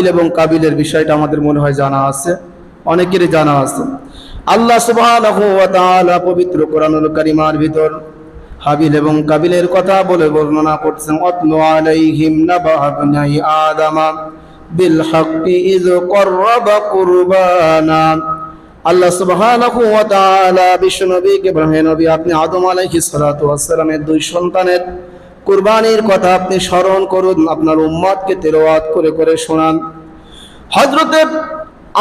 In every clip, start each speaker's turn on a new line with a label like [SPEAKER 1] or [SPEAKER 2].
[SPEAKER 1] হাবিল এবং কাবিলের বিষয়টা আমাদের মনে হয় জানা আছে, অনেকেরই জানা আছে। আল্লাহ তাআলা পবিত্র কোরআনুল কারীমার ভিতর হাবিল এবং কাবিলের কথা বলে বর্ণনা করছেন আলাইহিম নাবা ইবনাই আদামা বিল হাক্কি কররাবা কুরবানা। আল্লাহ সুবহানাহু ওয়া তাআলা হে নবী, আপনি আদম আলাইহিস সালাতু ওয়াস সালামের দুই সন্তানের কুরবানির কথা আপনি স্মরণ করুন, আপনার উম্মাদকে তেরোয়াত করে করে শোনান। হযরতে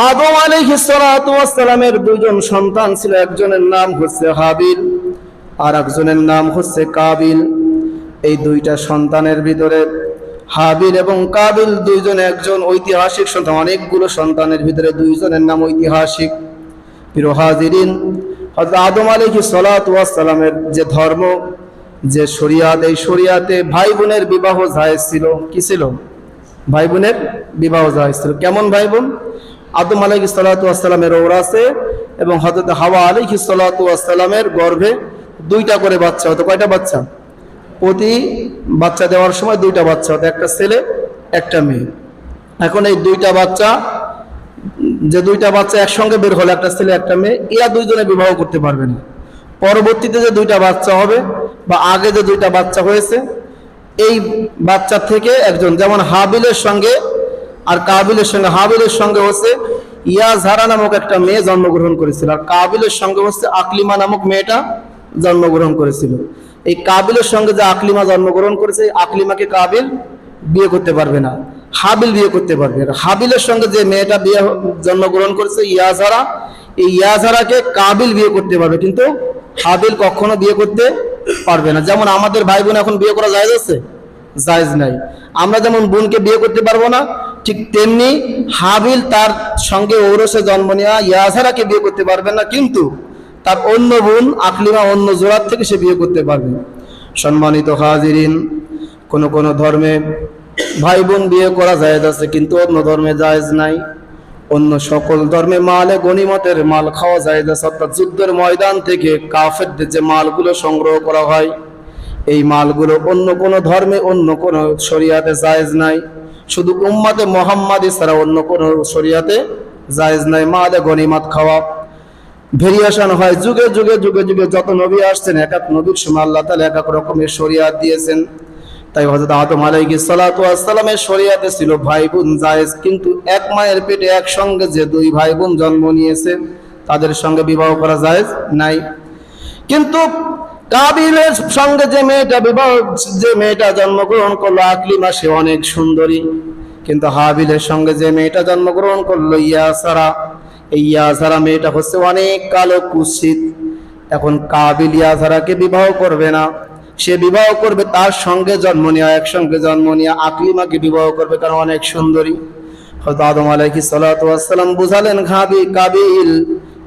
[SPEAKER 1] আদম আলাইহিস সালাতু ওয়াস সালামের দুইজন সন্তান ছিল, একজনের নাম হচ্ছে হাবিল আর একজনের নাম হচ্ছে কাবিল। এই দুইটা সন্তানের ভিতরে হাবিল এবং কাবিল দুইজন একজন ঐতিহাসিক সন্তান, অনেকগুলো সন্তানের ভিতরে দুইজনের নাম ঐতিহাসিক। প্রিয় হাজিরিন, হযরত আদম সালাতু সালামের যে ধর্ম যে শরিয়াত, এই শরিয়াতে ভাই বোনের বিবাহ জায়েজ ছিল। কি ছিল? ভাই বোনের বিবাহ জায়েজ ছিল। কেমন ভাই বোন আদম আলাইহিস সালাতু ওয়াস সালামের ওরাসে এবং হযরত হাওয়া আলাইহিস সালাতু ওয়াস সালামের গর্ভে দুইটা করে বাচ্চা হতো। কয়টা বাচ্চা? প্রতি বাচ্চা দেওয়ার সময় দুইটা বাচ্চা হতো। একটা ছেলে, একটা মেয়ে। এখন এই দুইটা বাচ্চা, যে দুইটা বাচ্চা একসঙ্গে বের হলো, একটা ছেলে, একটা মেয়ে, এরা দুইজনে বিবাহ করতে পারবে না। পরবর্তীতে যে দুইটা বাচ্চা হবে বা আগে যে দুইটা বাচ্চা হয়েছে, এই বাচ্চা থেকে একজন, যেমন হাবিলের সঙ্গে আর কাবিলের সঙ্গে। হাবিলের সঙ্গে হচ্ছে ইয়াজহারা নামক একটা মেয়ে জন্মগ্রহণ করেছিল আর কাবিলের সঙ্গে হচ্ছে আকলিমা নামক মেয়েটা জন্মগ্রহণ করেছিল। এই কাবিলের সঙ্গে যে আকলিমা জন্মগ্রহণ করেছে আকলিমাকে কাবিল বিয়ে করতে পারবে না, হাবিল বিয়ে করতে পারবে আর হাবিলের সঙ্গে যে মেয়েটা বিয়ে জন্মগ্রহণ করেছে ইয়াজারা এই ইয়াজারাকে কাবিল বিয়ে করতে পারবে। কিন্তু হাবিল কখনো বিয়ে করতে পারবে না। যেমন আমাদের ভাই বোন এখন বিয়ে করা যায় আছে? জায়েজ নাই। আমরা যেমন বোনকে বিয়ে করতে পারব না, ঠিক তেমনি হাবিল তার সঙ্গে ঔরসে জন্ম নেওয়া ইয়াজারাকে বিয়ে করতে পারবে না, কিন্তু তার অন্য বোন আকলিমা অন্য জোড়ার থেকে সে বিয়ে করতে পারবে। সম্মানিত হাজিরিন, কোন কোন ধর্মে ভাই বোন বিয়ে করা জায়েজ আছে, কিন্তু অন্য ধর্মে জায়েজ নাই। অন্য সকল ধর্মে মালে গনিমতের মাল খাওয়া জায়েজ আছে অর্থাৎ যুদ্ধের ময়দান থেকে কাফেরদের যে মালগুলো সংগ্রহ করা হয়, এই মালগুলো অন্য কোন ধর্মে, অন্য কোন শরিয়াতে জায়েজ নাই। শুধু উম্মাতে মোহাম্মদ ছাড়া অন্য কোন শরিয়াতে জায়েজ নাই। মালে গনিমত খাওয়া। ভেরিয়েশন হয় যুগে যুগে যুগে যুগে যত নবী আসছেন, এক এক নবীর সময় আল্লাহ তালা এক এক রকমের শরিয়াত দিয়েছেন। তাই হযরত আদম আলাইহিস সালাতু ওয়াস সালামের শরিয়াতে ছিল ভাই বোন জায়েজ, কিন্তু এক মায়ের পেটে একসঙ্গে যে দুই ভাই বোন জন্ম নিয়েছে, তাদের সঙ্গে বিবাহ করা জায়েজ নাই। কিন্তু কাবিলের সঙ্গে যে মেয়েটা বিবাহ, যে মেয়েটা জন্মগ্রহণ করল, আকলিমা সে অনেক সুন্দরী। কিন্তু হাবিলের সঙ্গে যে মেয়েটা জন্মগ্রহণ করল, ইয়াসারা। এই ইয়াসারা মেয়েটা হচ্ছে অনেক কালো কুৎসিত। এখন কাবিল ইয়াসারাকে বিবাহ করবে না। সে বিবাহ করবে, তার সঙ্গে জন্ম নেওয়া, একসঙ্গে জন্ম নেওয়া। আকলিমাকে বিবাহ করবে কারণ অনেক সুন্দরী। হয়তো আদম আলাইহি সালাম বুঝালেন, ঘাবি, কাবিল,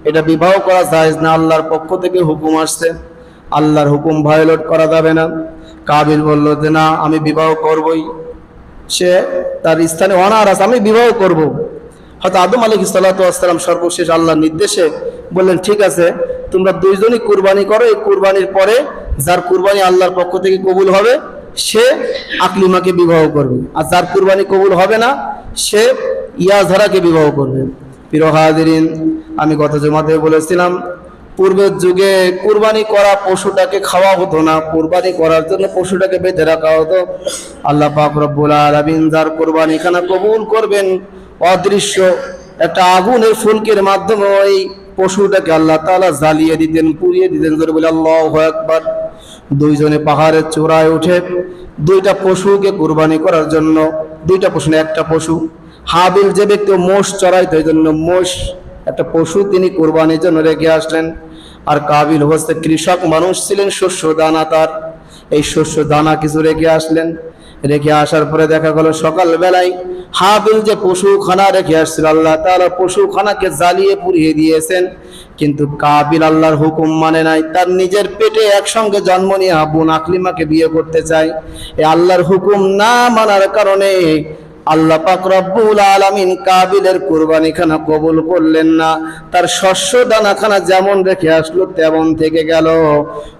[SPEAKER 1] এটা বিবাহ করা যায় না, আল্লাহর পক্ষ থেকে হুকুম আসছে। আল্লাহর হুকুম ভায়োলেট করা যাবে না। কাবিল বলল, যে না, আমি বিবাহ করবই। সে তার স্থানে অনার আছে আমি বিবাহ করব। হয়তো আদম আলী সাল্লাম সর্বশেষ আল্লাহর নির্দেশে বললেন, ঠিক আছে তোমরা দুইজনই কুরবানি করো, এই কুরবানির পরে যার কুরবানি আল্লাহর পক্ষ থেকে কবুল হবে, সে আকলিমাকে বিবাহ করবে। আর যার কুরবানি কবুল হবে না, সে ইয়াজহারাকে বিবাহ করবে। প্রিয় হাজিরিন, আমি গত জমাতে বলেছিলাম, পূর্বের যুগে কুরবানি করা পশুটাকে খাওয়া হতো না, কুরবানি করার জন্য পশুটাকে বেঁধে রাখা হতো। আল্লাহ যার কুরবানি খানা কবুল করবেন, অদৃশ্য একটা আগুনের ফুলকের মাধ্যমে ওই পশুটাকে আল্লাহ তাআলা জ্বালিয়ে দিতেন, পুড়িয়ে দিতেন, জোরে বলে আল্লাহু একবার দুইজনে পাহাড়ের চূড়ায় উঠে দুইটা পশুকে কুরবানি করার জন্য, দুইটা পশু একটা পশু। হাবিল যে ব্যক্তি মোষ চড়াইতো এই জন্য মোষ, একটা পশু তিনি কোরবানির জন্য রেখে আসলেন। আর কাবিল হচ্ছে কৃষক মানুষ ছিলেন শস্য দানা তার। এই শস্য দানা কিছু রেখে আসলেন। রেখে আসার পরে দেখা গেল সকালবেলায় হাবিল যে পশুখানা রেখে আসছিল, আল্লাহ তারা পশুখানাকে জ্বালিয়ে পুড়িয়ে দিয়েছেন। কিন্তু কাবিল আল্লাহর হুকুম মানে নাই। তার নিজের পেটে একসঙ্গে জন্ম নিয়ে বোন আকলিমাকে বিয়ে করতে চায়। এ আল্লাহর হুকুম না মানার কারণে আল্লাহ পাক রব্বুল আলামিন কাবিলের কোরবানিখানা কবুল করলেন না। তার শস্য দানাখানা যেমন রেখে আসলো, তেমন থেকে গেল।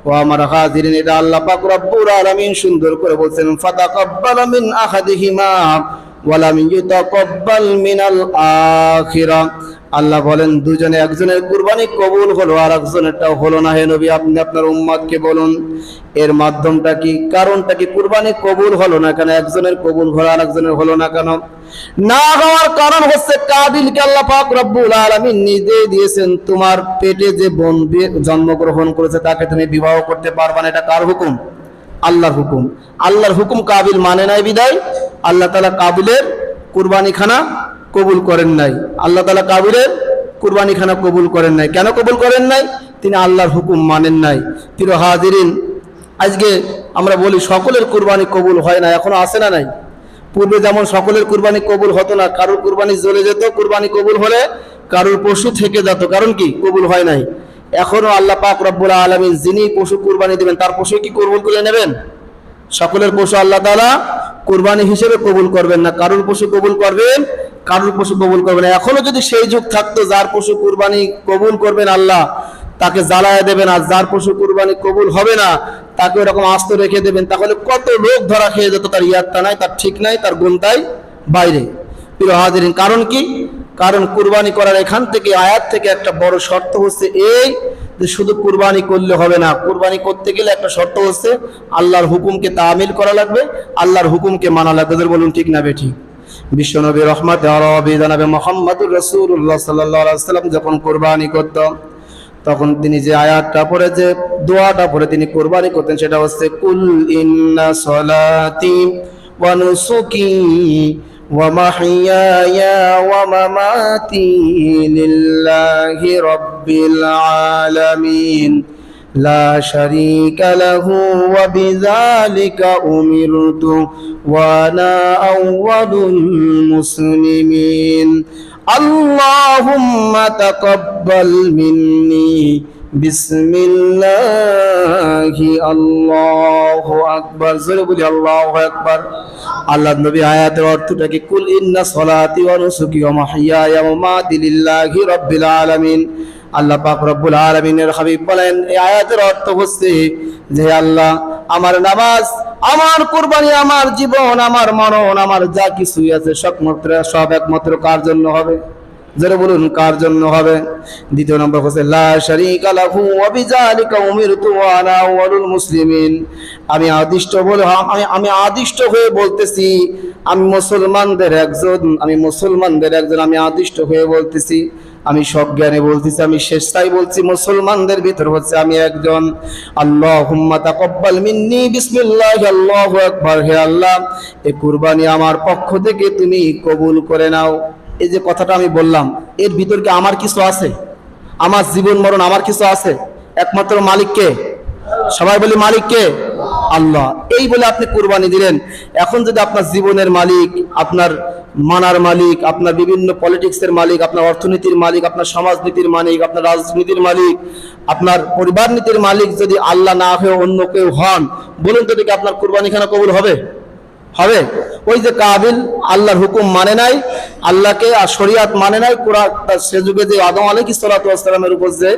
[SPEAKER 1] ও আমার হাজিরিন, এটা আল্লাহ পাক রব্বুল আলামিন সুন্দর করে বলছেন, ফাতাকাব্বালা মিন আহাদিহিমা ওয়ালাম ইউতাকাব্বাল মিনাল আখিরা। আল্লাহ বলেন, দুজনে একজনের কুরবানি কবুল হলো আর একজনেরটাও হলো না। হে নবী, আপনি আপনার উম্মাদকে বলুন, এর মাধ্যমটা কি, কারণটা কি কুরবানি কবুল হলো না কেন, একজনের কবুল হলো আর একজনের হলো না কেন? না হওয়ার কারণ হচ্ছে কাবিলকে আল্লাহ পাক রব্বুল আলামিন নিজে দিয়েছেন, তোমার পেটে যে বোন জন্মগ্রহণ করেছে তাকে তুমি বিবাহ করতে পারবা না, এটা কার হুকুম? আল্লাহর হুকুম। আল্লাহর হুকুম কাবিল মানে নাই বিদায়। আল্লাহ তালা কাবিলের কুরবানি খানা কবুল করেন নাই। আল্লাহ তালা কাবিলের কুরবানি খানা কবুল করেন নাই। কেন কবুল করেন নাই? তিনি আল্লাহর হুকুম মানেন নাই। প্রিয় হাজিরিন, আজকে আমরা বলি সকলের কুরবানি কবুল হয় না, এখনও আসে না নাই? পূর্বে যেমন সকলের কুরবানি কবুল হতো না, কারোর কুরবানি জ্বলে যেত, কুরবানি কবুল হলে কারোর পশু থেকে যেত। কারণ কি? কবুল হয় নাই। এখনও আল্লাহ পাক রব্বুল আলমিন যিনি পশু কুরবানি দিবেন, তার পশু কি কবুল করে নেবেন? সকলের পশু আল্লাহ তালা কুরবানি হিসেবে কবুল করবেন না। কারোর পশু কবুল করবেন কারোর পশু কবুল করবেন না। এখনও যদি সেই যুগ থাকতো, যার পশু কুরবানি কবুল করবেন আল্লাহ, তাকে জ্বালায় দেবেন, আর যার পশু কুরবানি কবুল হবে না, তাকে ওরকম আস্ত রেখে দেবেন, তাহলে কত লোক ধরা খেয়ে যেত, তার ইয়ারটা নাই, তার ঠিক নাই, তার গুণটাই বাইরে। প্রিয় হাজিরিন, কারণ কি? কারণ কুরবানি করার এখান থেকে, আয়াত থেকে একটা বড় শর্ত হচ্ছে এই যে শুধু কুরবানি করলে হবে না। কুরবানি করতে গেলে একটা শর্ত হচ্ছে, আল্লাহর হুকুমকে তামিল করা লাগবে, আল্লাহর হুকুমকে মানা লাগবে। বলুন, ঠিক না বেঠিক বিশ্বনবী রহমত আরবি জানাবে রসুল্লাহ সাল্লাহ সাল্লাম যখন কোরবানি করত, তখন তিনি যে আয়াতটা পড়ে, যে দোয়াটা পড়ে তিনি কোরবানি করতেন, সেটা হচ্ছে, কুল ইন্না সলাতি لا شريك له وبذلك أمرت وأنا أول المسلمين اللهم تقبل مني بسم الله الله أكبر জোরে বলি আল্লাহু আকবার আল্লাহ নবী আয়াতের অর্থটা কি কুল ইন্না সলাতি ওয়া নুসুকি ওয়া মাহইয়ায়া ওয়া মামাতি লিল্লাহি রাব্বিল আলামিন আল্লাহ পাক রব্বুল আলামিনের হাবিব বলেন, এই আয়াতের অর্থ হচ্ছে যে আল্লাহ, আমার নামাজ, আমার কুরবানি, আমার জীবন, আমার মরণ, আমার যা কিছুই আছে সব মাত্র সব একমাত্র কার জন্য হবে? যারা বলুন, কার জন্য হবে? দ্বিতীয় নম্বর হচ্ছে, লা শারীকা লাহু ওয়া বিযালিকা উমিরতু ওয়া আনা আউয়ালুল মুসলিমিন। আমি আদিষ্ট বলে, আমি আমি আদিষ্ট হয়ে বলতেছি, আমি মুসলমানদের একজন, আমি মুসলমানদের একজন, আমি আদিষ্ট হয়ে বলতেছি। আমি সব সজ্ঞানে বলতেছি, আমি শেষটাই বলছি, মুসলমানদের ভিতর হচ্ছে আমি একজন। আল্লাহুম্মা তাকাব্বাল মিন্নি, বিসমিল্লাহ, আল্লাহু আকবার। হে আল্লাহ, এ কুরবানি আমার পক্ষ থেকে তুমি কবুল করে নাও। এই যে কথাটা আমি বললাম, এর ভিতর কি আমার কিছু আছে? আমার জীবন মরণ, আমার কিছু আছে? একমাত্র মালিককে? সবাই বলি মালিককে? আল্লাহ। এই বলে আপনি কুরবানি দিলেন। এখন যদি আপনার জীবনের মালিক, আপনার মানার মালিক, আপনার বিভিন্ন পলিটিক্সের মালিক, আপনার অর্থনীতির মালিক, আপনার সমাজনীতির মালিক, আপনার রাজনীতির মালিক, আপনার পরিবার নীতির মালিক যদি আল্লাহ না হয়ে অন্য কেউ হন, বলুন তো আপনার কুরবানি খানা কবুল হবে? হবে? ওই যে কাবিল আল্লাহর হুকুম মানে নাই, আল্লাহকে আর শরিয়াত মানে নাই। কোরআন সে যুগে যে আদম আলী সালাতামের উপর যে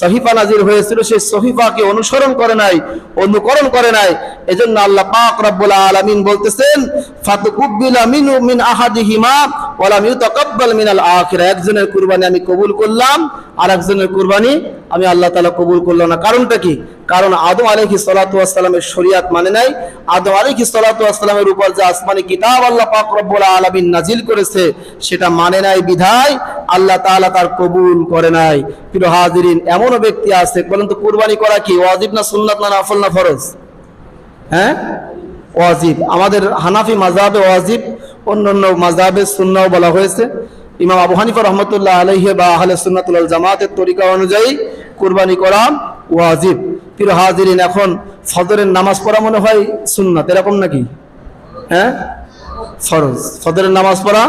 [SPEAKER 1] সহিফা নাজির হয়েছিল, সেই সহিফাকে অনুসরণ করে নাই, অনুকরণ করে নাই। এজন্য আল্লাহ পাক রব্বুল আলামিন বলতেছেন, ফাতুকুব্বিলা মিনু মিন আহাদিহিমা ওয়ালাম ইউতাকাব্বাল মিনাল আখিরা। একজনের কুরবানি আমি কবুল করলাম আর একজনের কুরবানি আমি আল্লাহ তালা কবুল করলাম না। কারণটা কি? কারণ আদম আলাইহিস সালাতু ওয়াস সালামের শরিয়াত মানে নাই। আদম আলাইহিস সালাতু ওয়াস সালামের উপর যে আসমানি কিতাব আল্লাহ পাক রব্বুল আলামিন নাজিল করেছে, সেটা মানে নাই বিধায় আল্লাহ তাআলা তার কবুল করে নাই। প্রিয় হাজিরিন, এমনও ব্যক্তি আছে, বলেন তো কুরবানি করা কি? ওয়াজিব না সুন্নাত না নফল না ফরজ? হ্যাঁ? ওয়াজিব। আমাদের হানাফি মাজাবে ওয়াজিব, অন্যান্য মাযহাবে সুন্নাও বলা হয়েছে। ইমাম আবু হানিফা রহমতুল্লাহ আলাইহি বা আহলে সুন্নাতুল জামাতের তরিকা অনুযায়ী কুরবানি করা ওয়াজিব। প্রিয় হাজিরিন এখন ফজরের নামাজ পড়া মনে হয় সুন্নাত, এরকম নাকি? হ্যাঁ? ফরজ। ফজরের নামাজ পড়া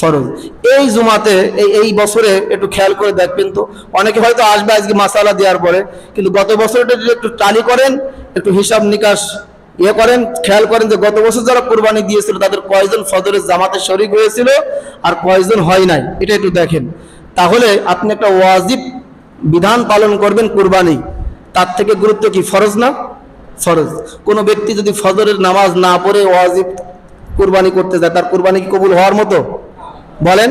[SPEAKER 1] ফরজ। এই জুমাতে, এই এই বছরে একটু খেয়াল করে দেখবেন তো, অনেকে হয়তো আসবে আজকে মাসালা দেওয়ার পরে, কিন্তু গত বছরটা যদি একটু টালি করেন, একটু হিসাব নিকাশ ইয়ে করেন, খেয়াল করেন যে গত বছর যারা কোরবানি দিয়েছিল, তাদের কয়জন ফজরের জামাতে শরিক হয়েছিল আর কয়জন হয় নাই, এটা একটু দেখেন। তাহলে আপনি একটা ওয়াজিব বিধান পালন করবেন কোরবানি, তার থেকে গুরুত্ব কি? ফরজ না? ফরজ। কোনো ব্যক্তি যদি ফজরের নামাজ না পড়ে ওয়াজিব কুরবানি করতে যায়, তার কুরবানি কি কবুল হওয়ার মতো? বলেন,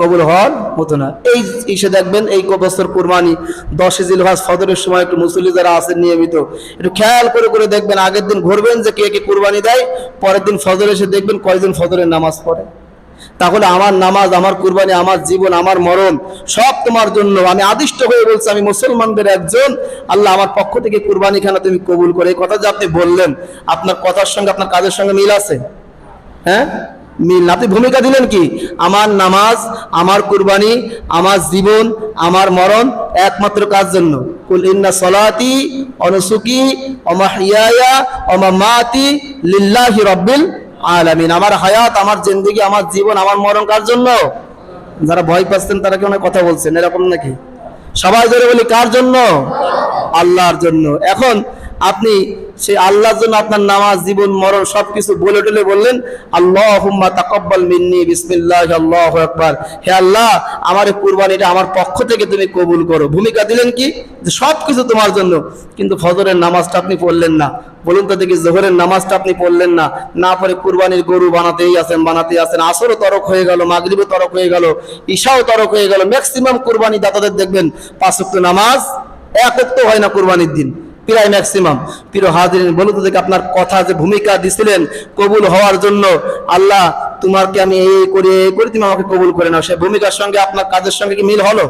[SPEAKER 1] কবুল হওয়ার মতো না। এই ইসে দেখবেন এই বছর কুরবানি দশে জিল হজ ফদরের সময় একটু মুসল্লি যারা আছেন নিয়মিত, একটু খেয়াল করে করে দেখবেন আগের দিন ঘুরবেন যে কে কে কুরবানি দেয়, পরের দিন ফজর এসে দেখবেন কয়জন ফজরের নামাজ পড়ে। তাহলে আমার নামাজ, আমার কুরবানি, আমার জীবন, আমার মরণ সব তোমার জন্য। আমি আদিষ্ট হয়ে বলছি, আমি মুসলমানদের একজন। আল্লাহ আমার পক্ষ থেকে কুরবানি খানা তুমি কবুল করে। এই কথা যে আপনি বললেন, আপনার কথার সঙ্গে, আপনার কাজের সঙ্গে মিল আছে? হ্যাঁ? মিল। আপনি ভূমিকা দিলেন কি? আমার নামাজ, আমার কুরবানি, আমার জীবন, আমার মরণ একমাত্র কাজ জন্য? সলাতি অনুসুকি অমাহিয়া লিল্লাহি রব্বিল আলামিন, আমার হায়াত, আমার জিন্দগি, আমার জীবন, আমার মরণ কার জন্য? যারা ভয় পাচ্ছেন, তারা কি অনেক কথা বলছেন? এরকম নাকি? সবাই ধরে বলি, কার জন্য? আল্লাহর জন্য। এখন আপনি সেই আল্লাহর জন্য আপনার নামাজ, জীবন, মরণ সবকিছু বলে টলে বললেন আল্লাহ হুম্মা তাকব্বাল মিন্নি, বিসমিল্লাহ, আল্লাহ আকবার। হে আল্লাহ, আমার কুরবানিটা আমার পক্ষ থেকে তুমি কবুল করো। ভূমিকা দিলেন কি? যে সবকিছু তোমার জন্য। কিন্তু ফজরের নামাজটা আপনি পড়লেন না। বলুন তো দেখি, জোহরের নামাজটা আপনি পড়লেন না? না পরে কুরবানির গরু বানাতেই আছেন বানাতেই আছেন। আসরও তরক হয়ে গেল, মাগরিবও তরক হয়ে গেল, ঈশাও তরক হয়ে গেল। ম্যাক্সিমাম কুরবানি দাতাদের দেখবেন, পাঁচ নামাজ, এক হয় না কুরবানির দিন। প্রায় ম্যাক্সিমাম প্রিয় হাজির বলুন তো আপনার কথা যে ভূমিকা দিছিলেন কবুল হওয়ার জন্য। আল্লাহ তোমাকে আমি এই করে এই করে তুমি আমাকে কবুল করে নাও। সে ভূমিকার সঙ্গে আপনার কাজের সঙ্গে কি মিল হলো?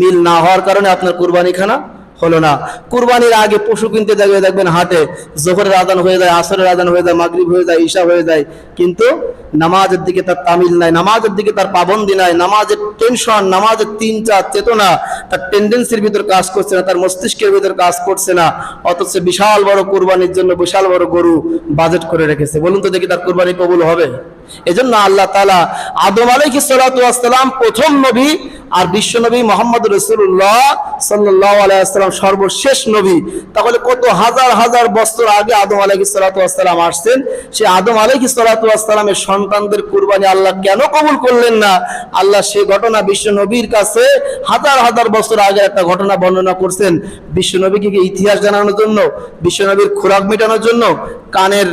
[SPEAKER 1] মিল না হওয়ার কারণে আপনার কুরবানি খানা হলো না। কুরবানির আগে পশু কিনতে যাবে দেখবেন হাটে জোহরের আদান হয়ে যায়, আসরের আদান হয়ে যায়, মাগরিব হয়ে যায়, ঈশা হয়ে যায়। কিন্তু নামাজের দিকে তার তামিল নাই, নামাজের দিকে তার পাবন্দি নাই, নামাজের টেনশন নামাজের তিন চার চেতনা তার টেন্ডেন্সির ভিতর কাজ করছে না, তার মস্তিষ্কের ভিতর কাজ করছে না। অথচ বিশাল বড় কুরবানির জন্য বিশাল বড় গরু বাজেট করে রেখেছে। বলুন তো দেখি তার কুরবানি কবুল হবে? এজন্য আল্লাহ তালা আদম আলাইহি সালাম প্রথম নবী আর বিশ্ব নবী মোহাম্মদ রসুল্লাহ সাল্লাহ আলাইসাল্লাম সর্বশেষ নবী। তাহলে কত হাজার হাজার বছর আগে আদম আলাইহি সালাতাম আসছেন? সে আদম আলাইহি সালাতামের সন্তানদের কুরবানি আল্লাহ কেন কবুল করলেন না? আল্লাহ সে ঘটনা বিশ্ব নবীর কাছে হাজার হাজার বছর আগে একটা ঘটনা বর্ণনা করছেন। বিশ্ব নবীকে ইতিহাস জানানোর জন্য? বিশ্ব নবীর খোরাক মেটানোর জন্য? কানের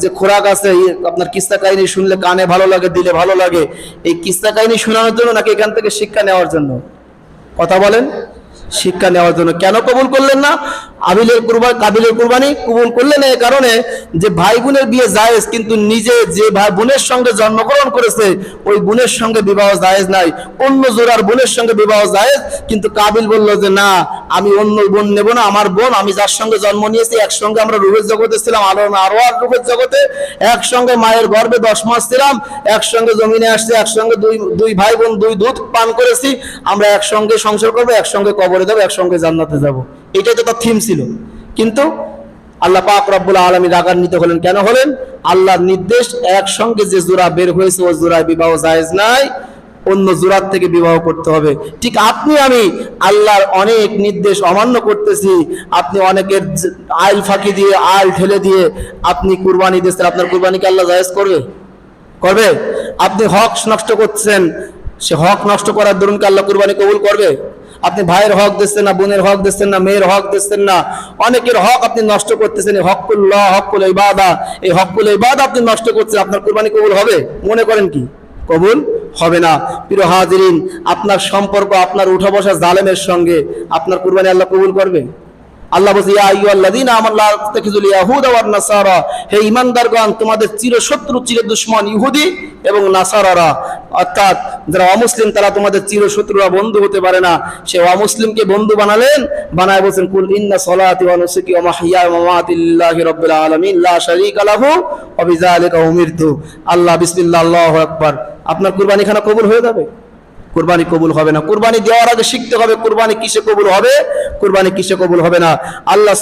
[SPEAKER 1] যে খোরাক আছে, আপনার কিস্তা কাহিনী শুনলে কানে ভালো লাগে, দিলে ভালো লাগে। এই কিস্তা কাহিনী শোনানোর জন্য নাকি এখান থেকে শিক্ষা নেওয়ার জন্য? কথা বলেন, শিক্ষা নেওয়ার জন্য। কেন কবুল করলেন না? আবিলের কুরবানি কাবিলের কুরবানি কবুল করলেন এই কারণে যে ভাই বোনের বিয়ে জায়েজ, কিন্তু নিজে যে ভাই বোনের সঙ্গে জন্মগ্রহণ করেছে, ওই বোনের সঙ্গে বিবাহ জায়েজ নাই। অন্য জোড়ার বোনের সঙ্গে বিবাহ জায়েজ, কিন্তু কাবিল বলল যে, না, আমি অন্য বোন নেব না, আমার বোন, আমি যার সঙ্গে জন্ম নিয়েছি, একসঙ্গে আমরা রূপের জগতে ছিলাম আরও আর রূপের জগতে, একসঙ্গে মায়ের গর্ভে দশ মাস ছিলাম, একসঙ্গে জমিনে আসছে, একসঙ্গে দুই দুই ভাই বোন দুই দুধ পান করেছি, আমরা একসঙ্গে সংসার করব, একসঙ্গে কবরে যাব, একসঙ্গে জান্নাতে যাব। এটাই তো তার থিম ছিল। কিন্তু আল্লাহ পাক রব্বুল আলমী রাগান্বিত হলেন। কেন হলেন? আল্লাহর নির্দেশ একসঙ্গে যে জোড়া বের হয়েছে, ও জোড়ায় বিবাহ জায়েজ নাই, অন্য জোড়ার থেকে বিবাহ করতে হবে। ঠিক আপনি, আমি আল্লাহর অনেক নির্দেশ অমান্য করতেছি। আপনি অনেকের আইল ফাঁকি দিয়ে, আইল ঠেলে দিয়ে আপনি কুরবানি দিচ্ছেন আপনার কুরবানিকে আল্লাহ জায়েজ করবে? করবে? আপনি হক নষ্ট করছেন। সে হক নষ্ট করার দরুন কি আল্লাহ কুরবানি কবুল করবে? আপনি ভাইয়ের হক দিচ্ছেন না, বোনের হক দিচ্ছেন না, মেয়ের হক দিচ্ছেন না, অনেকের হক আপনি নষ্ট করতেছেন, এই হকুল্লাহ হকুল ইবাদা, এই হকুল ইবাদা আপনি নষ্ট করছেন, আপনার কোরবানি কবুল হবে? মনে করেন কি? কবুল হবে না। প্রিয় হাজিরিন, আপনার সম্পর্ক আপনার উঠা বসা জালেমের সঙ্গে, আপনার কোরবানি আল্লাহ কবুল করবে? আল্লাহ বলছে, ইয়া আইয়ুহাল্লাযীনা আমানু লা তাত্তাখিযুল ইয়াহুদা ওয়ান নাসারা। হে ঈমানদারগণ, তোমাদের চিরশত্রু চির দুশমন ইহুদি এবং নাসারারা। অর্থাৎ যারা অমুসলিম, তারা তোমাদের চিরশত্রুরা বন্ধু হতে পারে না। সে অমুসলিমকে বন্ধু বানালেন, বানায় বলছেন, কুল ইন্না সলাতি ওয়া নুসুকি ওয়া মাহইয়া ওয়া মামাতি লিল্লাহি রাব্বিল আলামিন, লা শারীকা লাহু ওয়া বিযালিকা উমিরতু। আল্লাহ, বিসমিল্লাহ, আল্লাহু আকবার। আপনার কুরবানি খানা কবুল হয়ে যাবে? কুরবানি কবুল হবে না। কুরবানি দেওয়ার আগে শিখতে হবে কুরবানি কিসে কবুল হবে? কুরবানি কিসে কবুল হবে না? আল্লাহ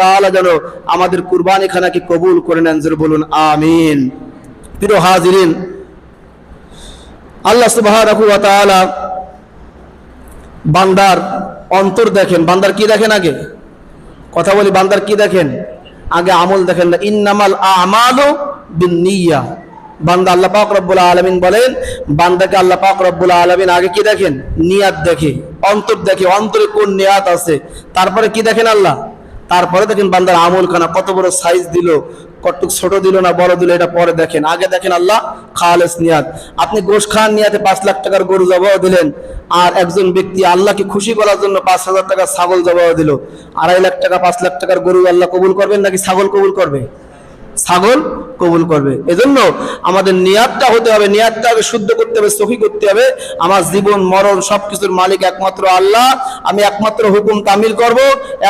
[SPEAKER 1] তাআলা যেন আমাদের কুরবানি খানাকে কবুল করে নেন। জোরে বলুন, আমিন। প্রিয় হাজিরিন, আল্লাহ তাআলা বান্দার অন্তর দেখেন। বান্দার কি দেখেন আগে? কথা বলি, বান্দার কি দেখেন? আগে আমল দেখেন না। ইন্নামাল আমালু বিন্নিয়া বান্দা আল্লাহ পাক রব্বুল আলামিন বলেন, বান্দাকে আল্লাহ পাক রব্বুল আলামিন আগে কি দেখেন? নিয়াত দেখে, অন্তর দেখে, অন্তরে কোন নিয়াত আছে? তারপরে কি দেখেন আল্লাহ? তারপরে দেখেন বান্দার আমল খানা কত বড় সাইজ দিল কটুক ছোট দিল না বড় দিল, এটা পরে দেখেন। আগে দেখেন আল্লাহ, খালেস নিয়াত। আপনি গোশ খান নিয়াতে পাঁচ লাখ টাকার গরু জবাও দিলেন, আর একজন ব্যক্তি আল্লাহকে খুশি করার জন্য পাঁচ হাজার টাকার ছাগল জবাও দিল। আড়াই লাখ টাকা, পাঁচ লাখ টাকার গরু আল্লাহ কবুল করবেন নাকি ছাগল কবুল করবে? ছাগল কবুল করবে। এজন্য আমাদের নিয়াতটা হতে হবে নিয়াতটা আগে শুদ্ধ করতে হবে, সহি করতে হবে। আমার জীবন, মরণ সব কিছুর মালিক একমাত্র আল্লাহ। আমি একমাত্র হুকুম তামিল করব,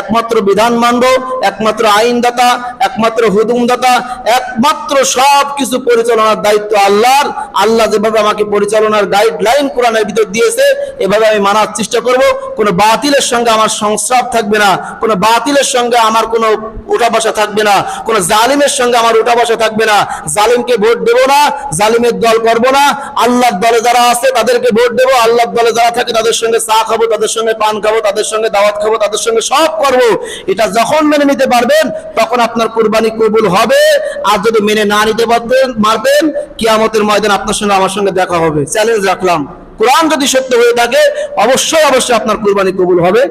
[SPEAKER 1] একমাত্র বিধান মানব, একমাত্র আইনদাতা, একমাত্র হুকুমদাতা, একমাত্র সব কিছু পরিচালনার দায়িত্ব আল্লাহর। আল্লাহ যেভাবে আমাকে পরিচালনার গাইডলাইন কোরআনের ভিতর দিয়েছে, এভাবে আমি মানার চেষ্টা করব। কোনো বাতিলের সঙ্গে আমার সংস্রাব থাকবে না, কোনো বাতিলের সঙ্গে আমার কোনো উঠা বসা থাকবে না। কোনো জালিমের সঙ্গে আমার উঠা বসা থাকবে না। জালিমকে ভোট দেব না, জালিমের দল করব না। আল্লাহর দলে যারা আছে তাদেরকে ভোট দেবো। আল্লাহর দলে যারা থাকে তাদের সঙ্গে চা খাব, তাদের সঙ্গে পান খাব, তাদের সঙ্গে দাওয়াত খাব, তাদের সঙ্গে সব করব। এটা যখন মেনে নিতে পারবেন, তখন আপনার কুরবানি কবুল হবে। আর যদি মেনে না নিতে পারতেন মারবেন কিয়ামতের ময়দান আপনার সঙ্গে আমার সঙ্গে দেখা হবে। চ্যালেঞ্জ রাখলাম। কোরআন যদি সত্য হয়ে থাকে, অবশ্যই অবশ্যই আপনার কুরবানি কবুল হবে।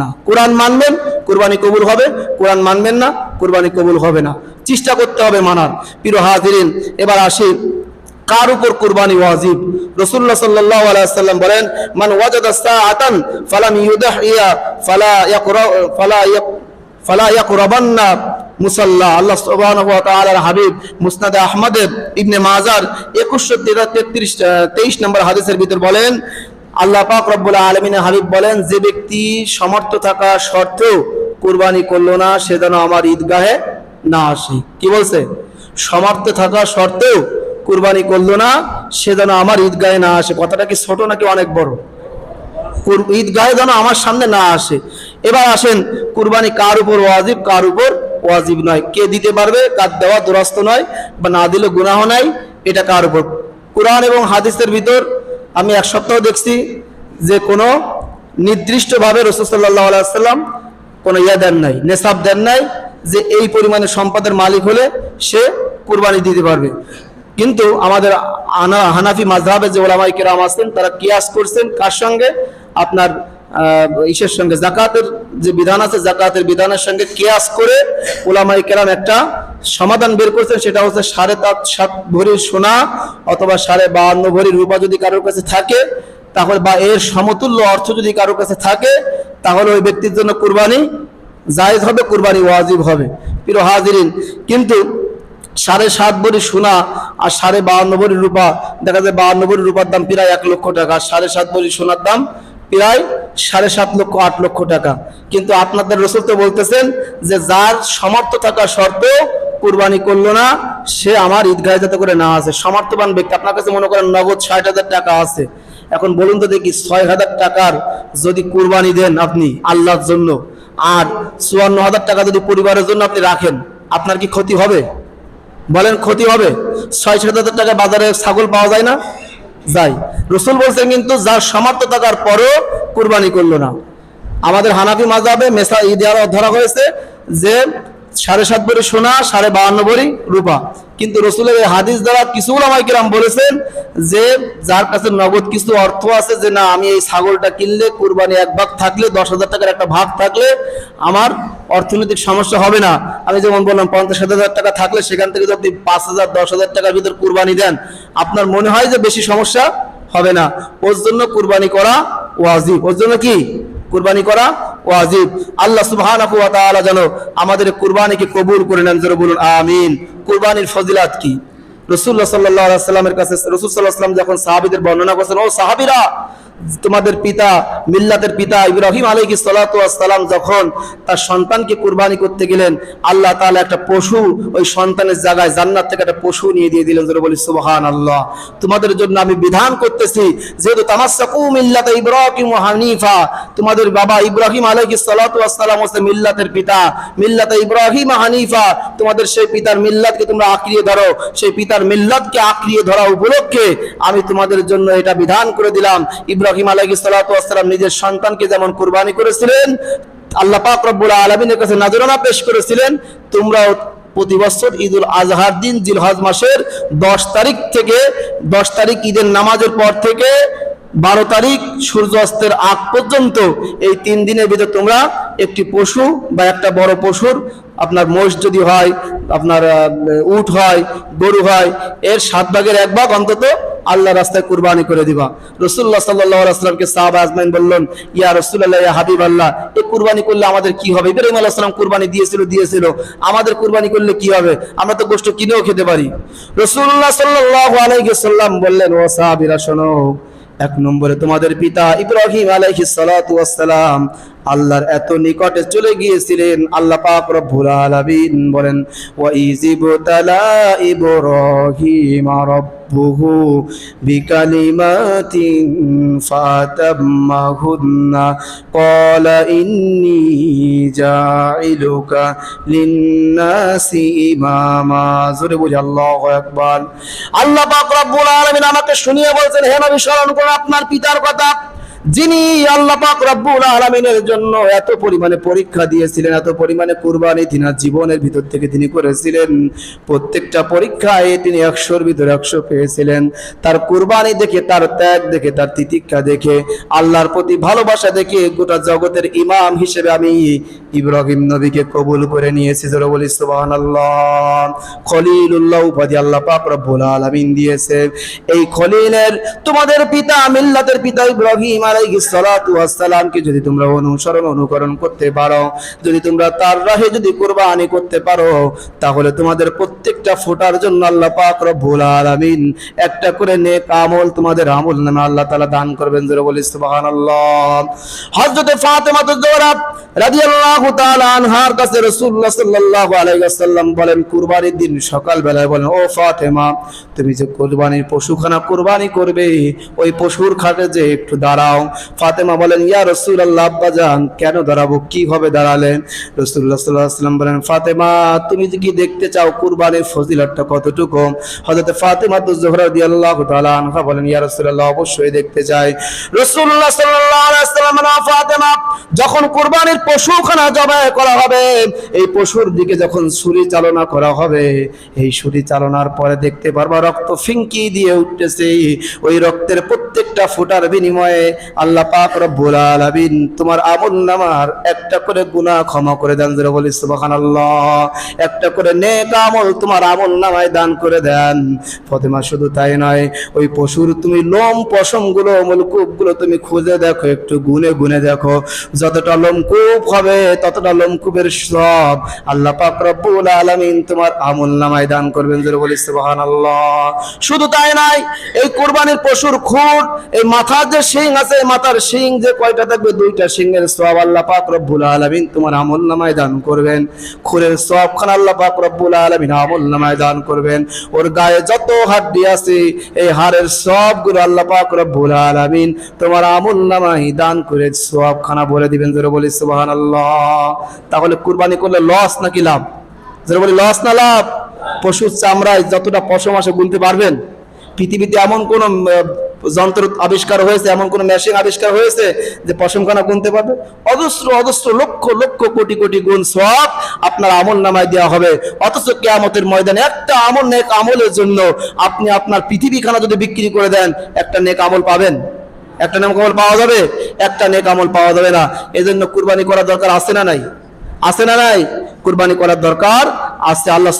[SPEAKER 1] না। কোরআন মানবেন, কোরবানি কবুল হবে। কোরআন মানবেন না, কোরবানি কবুল হবে না। চেষ্টা করতে হবে মানার। প্রিয় হাজিরিন, এবার আসি কার উপর কুরবানি ওয়াজিব? রাসূলুল্লাহ সাল্লাল্লাহু আলাইহি সাল্লাম বলেন, মান ওয়াজাদা সাআতান ফালাম ইউদাহিয়া ফালা ইয়াকরা, ফালা ইয়াক ফালা ইয়াকরাবান্না মুসাল্লা। আল্লাহ তাআলার হাবিব মুসনাদ আহমদের ইবনে মাজার 2133 23 নম্বর হাদিসের ভিতর বলেন আল্লাহ পাক রব্বুল আলামিনের হাবিব বলেন, যে ব্যক্তি সমর্থ থাকা সত্ত্বেও কুরবানি করল না, সে যেন আমার ঈদগাহে না আসে। কি বলছে? সমর্থ থাকা সত্ত্বেও কুরবানি করল না, সে যেন আমার ঈদগাহে না আসে। কথাটা কি ছোট নাকি অনেক বড়? ঈদগাহে যেন আমার সামনে না আসে। এবার আসেন, কুরবানি কার উপর ওয়াজিব, কার উপর ওয়াজিব নয়। কে দিতে পারবে, কার দেওয়া দুরস্ত নয়, বা না দিলে গুনাহ নাই, এটা কার উপর? কোরআন এবং হাদিসের ভিতর আমি এক সপ্তাহ দেখছি যে কোনো নির্দিষ্টভাবে রসুল্লাহ আলাইসাল্লাম কোনো ইয়া দেন নাই, নেশাব দেন নাই যে এই পরিমাণে সম্পদের মালিক হলে সে কুরবানি দিতে পারবে। কিন্তু আমাদের আনা- হানাফি মাঝহাবে যে ওলামাই কেরাম আসছেন তারা কিয়াস করছেন কার সঙ্গে? আপনার ইসের সঙ্গে জাকাতের যে বিধান আছে, জাকাতের বিধানের সঙ্গে কেয়াস করে ওলামাই কেরাম একটা সমাধান বের করছেন, সেটা হচ্ছে সাড়ে সাত ভরির সোনা অথবা সাড়ে বাহান্ন ভরির রূপা যদি কারোর কাছে থাকে, তাহলে বা এর সমতুল্য অর্থ যদি কারোর কাছে থাকে, তাহলে ওই ব্যক্তির জন্য কুরবানি জায়েজ হবে, কুরবানি ওয়াজিব হবে। প্রিয় হাজিরিন, কিন্তু সাড়ে সাত ভরি সোনা আর সাড়ে বাহান্ন ভরি রূপা, দেখা যায় বাহান্ন ভরি রূপার দাম প্রায় এক লক্ষ টাকা, আর সাড়ে সাত ভরি সোনার দাম প্রায় সাড়ে সাত লক্ষ, আট লক্ষ টাকা। কিন্তু আপনাদের রসুল তো বলতেছেন যে, যার সমর্থ থাকা সত্ত্বেও কুরবানি করল না, সে আমার ঈদগাহে যাতে করে না আছে সমর্থবান ব্যক্তি, আপনার কাছে মনে করেন নগদ ষাট হাজার টাকা আছে। এখন বলুন তো দেখি, ছয় হাজার টাকার যদি কুরবানি দেন আপনি আল্লাহর জন্য, আর চুয়ান্ন হাজার টাকা যদি পরিবারের জন্য আপনি রাখেন, আপনার কি ক্ষতি হবে? বলেন ক্ষতি হবে? ছয় সাত হাজার টাকা বাজারে ছাগল পাওয়া যায় না? যাই। রসুল বলছেন কিন্তু যার সামর্থ্য থাকার পরও কুরবানি করল না। আমাদের হানাফি মাজাবে মেসা ঈদ ধরা হয়েছে যে সাড়ে সাত ভরি সোনা, সাড়ে বাহান্ন ভরি রূপা। কিন্তু রসুলের এই হাদিস দ্বারা কিছু কিরাম বলেছেন যে যার কাছে নগদ কিছু অর্থ আছে যে না, আমি এই ছাগলটা কিনলে কুরবানি এক ভাগ থাকলে, দশ হাজার টাকার একটা ভাগ থাকলে আমার অর্থনৈতিক সমস্যা হবে না। আমি যেমন বললাম, পঞ্চাশ হাজার টাকা থাকলে সেখান থেকে যদি পাঁচ হাজার, দশ হাজার টাকার ভিতর কুরবানি দেন, আপনার মনে হয় যে বেশি সমস্যা হবে না। ওর জন্য কুরবানি করা ওয়াজিব। ওর জন্য কি? কুরবানি করা ওয়াজিব। আল্লাহ তাআলা যেন আমাদের কুরবানিকে কবুল করে নেন। জোরে বলুন, আমিন। কুরবানির ফজিলাত কি? রাসূলুল্লাহ সাল্লাল্লাহু আলাইহি সাল্লামের কাছে রাসূল আলাইহি সাল্লাম যখন সাহাবীদের বর্ণনা করছেন, ও সাহাবীরা তোমাদের পিতা, মিল্লাতের পিতা ইব্রাহিম সালাতু সালাম যখন তার সন্তানকে কুরবানি করতে গেলেন, আল্লাহ তাআলা একটা পশু ওই সন্তানের জায়গায় জান্নাত থেকে একটা পশু নিয়ে দিয়ে দিলেন, জোরে বলি সুবহানাল্লাহ। তোমাদের জন্য আমি বিধান করতেছি, যেহেতু তামাসসাকু মিল্লাত ইব্রাহিম হানিফা, তোমাদের বাবা ইব্রাহিম আলাইহিস সালাতু ওয়াস সালাম হচ্ছে মিল্লাতের পিতা। মিল্লাত ইব্রাহিম হানিফা, তোমাদের সেই পিতার মিল্লাতকে তোমরা আঁকড়িয়ে ধরো, সেই পিতার মিল্লাতকে আঁকড়িয়ে ধরা উপলক্ষে আমি তোমাদের জন্য এটা বিধান করে দিলাম। ইব্রাহিম আলাইহিস সালাতু নিজের সন্তানকে যেমন কুরবানি করেছিলেন, আল্লাহ পাক রব্বুল আলামিনের কাছে নাজরানা পেশ করেছিলেন, তোমরাও প্রতি বছর ঈদুল আজহার দিন জিলহজ মাসের দশ তারিখ থেকে, দশ তারিখ ঈদের নামাজের পর থেকে বারো তারিখ সূর্য অস্তের আগ পর্যন্ত এই তিন দিনের ভিতরে তোমরা একটি পশু বা একটা বড় পশুর আপনার মোষ যদি হয়, আপনার উট হয়, গরু হয়, এর সাত ভাগের এক ভাগ অন্তত আল্লাহ রাস্তায় কুরবানি করে দিবা। রসুল্লাহ সাল্লাহ আসলামকে সাহাবা আজমাইন বললেন, ইয়া রসুল্লাহ ইয়া হাবিব আল্লাহ এই কুরবানি করলে আমাদের কি হবে? ইব্রাহিম আল্লাহ সালাম কুরবানি দিয়েছিল দিয়েছিল। আমাদের কুরবানি করলে কি হবে? আমরা তো গোষ্ঠ কিনেও খেতে পারি। রসুল্লাহ সাল্লাহ আলাইসাল্লাম বললেন, ও সাহাবিরা, শোনো, এক নম্বরে তোমাদের পিতা ইব্রাহিম সালাতু ওয়াসসালাম আল্লাহর এত নিকটে চলে গিয়েছিলেন। আল্লাহ পাক রব্বুল আলামিন বলেন, ওয়া ইজিবতালা ইব্রাহিম রাব্বুহু বিকালিমাতিন ফাতাম্মাহুন্না ক্বালা ইন্নী জাইলুকা লিন্নাসি ইমামা জোরে বলি, আল্লাহু আকবার। আল্লাহ পাক রব্বুল আলামিন আমাকে শুনিয়ে বলছেন, হে নবী, স্মরণ করুন আপনার পিতার কথা যিনি আল্লাহ পাক রব্বুল আলামিনের জন্য এত পরিমাণে পরীক্ষা দিয়েছিলেন, এত পরিমাণে কুরবানি তিনার জীবনের ভিতর থেকে তিনি করেছিলেন। প্রত্যেকটা পরীক্ষায় তিনি একশোর ভিতরে একশো পেয়েছিলেন। তার কুরবানি দেখে, তার ত্যাগ দেখে, তার তিতিক্ষা দেখে, আল্লাহর প্রতি ভালোবাসা দেখে গোটা জগতের ইমাম হিসেবে আমি ইব্রাহিম নবীকে কবুল করে নিয়েছি। জোরে বলি, সুবহানাল্লাহ। খলিলুল্লাহ উপাধি আল্লাহ পাক রব্বুল আলামিন দিয়েছে। এই খলিলের তোমাদের পিতা, মিল্লাতের পিতা ইব্রাহিম আলাইহিস সালাতু ওয়াস সালামকে যদি তোমরা অনুসরণ, অনুকরণ করতে পারো, যদি তোমরা তার রাহে যদি কুরবানি করতে পারো, তাহলে তোমাদের প্রত্যেকটা ফোটার জন্য আল্লাহ পাক রব্বুল একটা করে নেক আমল তোমাদের আমল নামে আল্লাহ দান করবেন। ফাতেমা রাদিয়াল্লাহু তাআলা আনহার কাছে রাসূলুল্লাহ সাল্লাল্লাহু আলাইহি ওয়াসাল্লাম বলেন, কুরবানির দিন সকাল বেলায় বলেন, ও ফাতেমা, তুমি যে কুরবানির পশুখানা কুরবানি করবে, ওই পশুর খাটে যে একটু দাঁড়াও ফাতেমা বলেন ইয়া রাসূলুল্লাহ আব্বাজান কেন দাঁড়াবো? কীভাবে দাঁড়ালেন? রাসূলুল্লাহ সাল্লাল্লাহু আলাইহি বলেন ফাতেমা তুমি কি দেখতে চাও কুরবানির ফজিলতটা কতটুকু? হযরত ফাতেমা তো জোহরা রাদিয়াল্লাহু তাআলা আনহা বলেন ইয়া রাসূলুল্লাহ অবশ্যই দেখতে চাই। ওয়াসাল্লাম বলেন, ফাতেমা যখন কুরবানির পশুখানা জবাই করা হবে এই পশুর দিকে যখন ছুরি চালনা করা হবে এই ছুরি চালনার পরে দেখতে পারবা রক্ত ফিঙ্কি দিয়ে উঠতেছে। ওই রক্তের প্রত্যেকটা ফোটার বিনিময়ে আল্লাহ পাক রব্বুল আলামিন তোমার আমল নামার একটা করে গুনাহ ক্ষমা করে দেন, জোরে বলি সুবহানাল্লাহ। একটা করে নেক আমল তোমার আমল নামায় দান করে দেন। ফতেমা শুধু তাই নয়, ওই পশুর তুমি লোম পশমগুলো মলকুবগুলো তুমি খুঁজে দেখো, একটু গুনে গুনে দেখো। যতটা লোমকূপ হবে, ততটা লোমকূপের সব আল্লাহ পাক রব্বুল আলামিন তোমার আমল নামায় দান করবেন, জোরে বলি সুবহানাল্লাহ। শুধু তাই নাই এই কুরবানির পশুর খুঁট এই মাথার যে শিং আছে এই মাথার শিং, যে কয়টা থাকবে দুইটা শিংয়ের সব আল্লাহ পাক রব্বুল আলামিন তোমার আমল নামায় দান করবেন। খুরের সব খান আল্লাহ পাক রব্বুল আলামিন আমল নামায় দান করবেন। ওর গায়ে যত হাড্ডি আছে, এই হাড়ের সবগুলো আল্লাহ পাক রব্বুল আলামিন তোমার আমল নামায় দান করে সব খানা বলে দিবেন। জোরে বলি, সুবহানাল্লাহ। তাহলে কুরবানি করলে লস নাকি লাভ? জোরে বলি লস না লাভ? পশুর চামড়ায় যতটা পশম আসে গুনতে পারবেন? পৃথিবীতে এমন কোন যন্ত্র আবিষ্কার হয়েছে, এমন কোন মেশিন আবিষ্কার হয়েছে যে পশমখানা গুনতে পারবে? অজস্র অজস্র লক্ষ লক্ষ কোটি কোটি গুণ সব আপনার আমল নামায় দেওয়া হবে। অথচ কেয়ামতের ময়দানে একটা আমল নেক আমলের জন্য আপনি আপনার পৃথিবীখানা যদি বিক্রি করে দেন, একটা নেক আমল পাবেন। একটা নেক আমল পাওয়া যাবে, একটা নেক আমল পাওয়া যাবে না। এজন্য কুরবানি করা দরকার আছে না নাই? আছে না নাই? কুরবানি করার দরকার আছে। আল্লাহ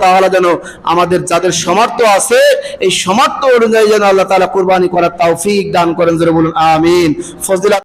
[SPEAKER 1] তাআলা যেন আমাদের যাদের সমর্থ আছে, এই সমর্থ অনুযায়ী যেন আল্লাহ তাআলা কুরবানি করার তৌফিক দান করেন। জোরে বলুন, আমিন। ফজিলত